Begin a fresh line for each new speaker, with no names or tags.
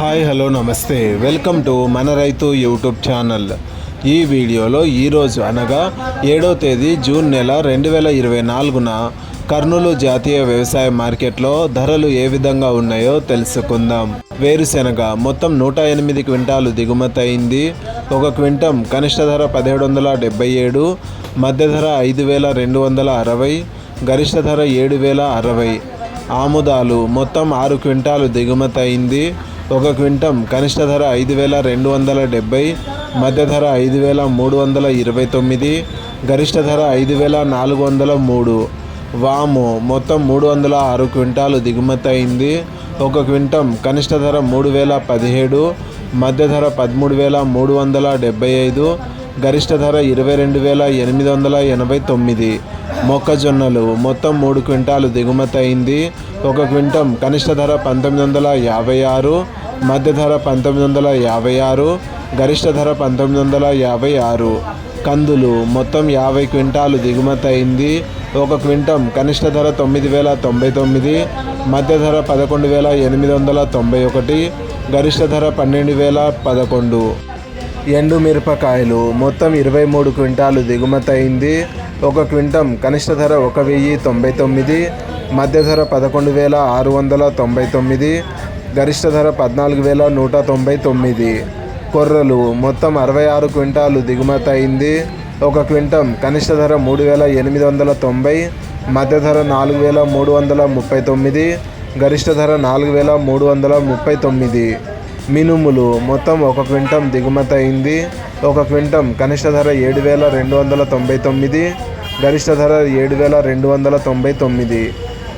Hi hello నమస్తే. Welcome to మన రైతు యూట్యూబ్ ఛానల్. ఈ వీడియోలో ఈరోజు అనగా ఏడో తేదీ జూన్ నెల రెండు వేల ఇరవై నాలుగున కర్నూలు జాతీయ వ్యవసాయ మార్కెట్లో ధరలు ఏ విధంగా ఉన్నాయో తెలుసుకుందాం. వేరుశెనగ మొత్తం నూట ఎనిమిది క్వింటాలు దిగుమతి అయింది. ఒక క్వింటం కనిష్ట ధర పదిహేడు వందల డెబ్బై ఏడు మధ్య ధర ఐదు వేల రెండు వందల అరవై గరిష్ట ధర ఏడు వేల అరవై. ఆముదాలు మొత్తం ఆరు క్వింటాలు దిగుమతి అయింది. ఒక క్వింటం కనిష్ట ధర ఐదు వేల రెండు వందల డెబ్బై మధ్య ధర ఐదు వేల మూడు వందల ఇరవై తొమ్మిది గరిష్ట ధర ఐదు వేల నాలుగు వందల మూడు. వాము మొత్తం మూడు వందల ఆరు క్వింటాలు దిగుమతి అయింది. ఒక క్వింటం కనిష్ట ధర మూడు వేల పదిహేడు మధ్య ధర పదమూడు వేల మూడు వందల డెబ్బై ఐదు గరిష్ట ధర ఇరవై రెండు వేల ఎనిమిది వందల ఎనభై తొమ్మిది. మొక్కజొన్నలు మొత్తం మూడు క్వింటాలు దిగుమతి అయింది. ఒక క్వింటం కనిష్ట ధర పంతొమ్మిది వందల యాభై ఆరు మధ్య ధర పంతొమ్మిది వందల యాభై ఆరు గరిష్ట ధర పంతొమ్మిది వందల యాభై ఆరు. కందులు మొత్తం యాభై క్వింటాలు దిగుమతి అయింది. ఒక క్వింటం కనిష్ట ధర తొమ్మిది వేల తొంభై తొమ్మిది మధ్య ధర పదకొండు వేల ఎనిమిది వందల తొంభై ఒకటి గరిష్ట ధర పన్నెండు వేల పదకొండు. ఎండు మిరపకాయలు మొత్తం ఇరవై మూడు క్వింటాలు దిగుమతి అయింది. ఒక క్వింటం కనిష్ట ధర ఒక వెయ్యి తొంభై తొమ్మిది మధ్య ధర పదకొండు వేల ఆరు వందల తొంభై తొమ్మిది గరిష్ట ధర పద్నాలుగు వేల నూట తొంభై తొమ్మిది. కొర్రలు మొత్తం అరవై ఆరు క్వింటాలు దిగుమతి అయింది. ఒక క్వింటం కనిష్ట ధర మూడు వేల ఎనిమిది వందల తొంభై మధ్య ధర నాలుగు వేల మూడు వందల ముప్పై తొమ్మిది గరిష్ట ధర నాలుగు వేల మూడు వందల ముప్పై తొమ్మిది. మినుములు మొత్తం ఒక క్వింటం దిగుమతి అయింది. ఒక క్వింటం కనిష్ట ధర ఏడు వేల రెండు వందల తొంభై తొమ్మిది గరిష్ట ధర ఏడు వేల రెండు వందల తొంభై తొమ్మిది.